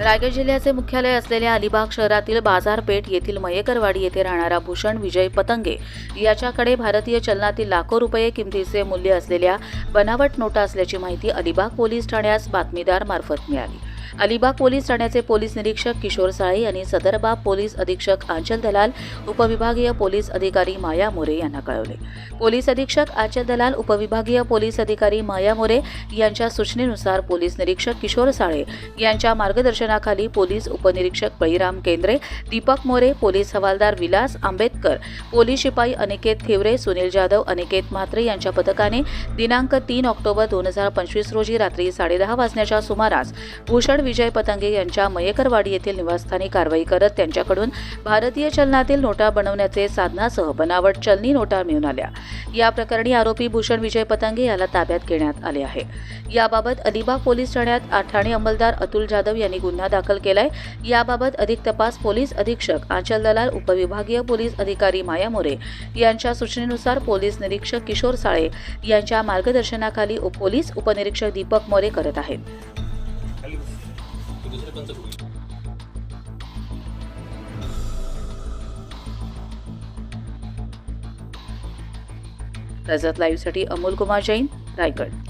रायगड जिल्ह्याचे मुख्यालय असलेल्या अलिबाग शहरातील बाजारपेठ येथील मयेकरवाडी येथे राहणारा भूषण विजय पतंगे याच्याकडे भारतीय चलनातील लाखो रुपये किमतीचे मूल्य असलेल्या बनावट नोटा असल्याची माहिती अलिबाग पोलीस ठाण्यास बातमीदार मार्फत मिळाली. अलिबाग पोलीस ठाण्याचे पोलीस निरीक्षक किशोर साळे यांनी सदरबाब पोलीस अधीक्षक आंचल दलाल उपविभागीय पोलीस अधिकारी माया मोरे यांना कळवले. पोलीस अधीक्षक आंचल दलाल उपविभागीय पोलीस अधिकारी माया मोरे यांच्या सूचनेनुसार पोलीस निरीक्षक किशोर साळे यांच्या मार्गदर्शनाखाली पोलीस उपनिरीक्षक बळीराम केंद्रे दीपक मोरे पोलीस हवालदार विलास आंबेडकर पोलीस शिपाई अनिकेत थिवरे सुनील जाधव अनिकेत म्हात्रे यांच्या पथकाने दिनांक तीन ऑक्टोबर दोन हजार पंचवीस रोजी रात्री साडेदहा वाजण्याच्या सुमारास भूषण विजय पतंगे यांच्या मयेकरवाडी येथील निवासस्थानी कारवाई करत त्यांच्याकडून भारतीय चलनातील नोटा बनवण्याचे साधनासह बनावट चलनी नोटा मिळून आल्या. या प्रकरणी आरोपी भूषण विजय पतंगे याला ताब्यात घेण्यात आले आहे. याबाबत अलिबाग पोलीस ठाण्यात आ- ठाणे अंमलदार अतुल जाधव यांनी गुन्हा दाखल केलाय. याबाबत अधिक तपास पोलीस अधीक्षक आंचल दलाल उपविभागीय पोलीस अधिकारी माया मोरे यांच्या सूचनेनुसार पोलीस निरीक्षक किशोर साळे यांच्या मार्गदर्शनाखाली उप- पोलीस उपनिरीक्षक दीपक मोरे करत आहेत. ते दुसरे रजत लाईव्हसाठी अमोल कुमार जैन रायगड.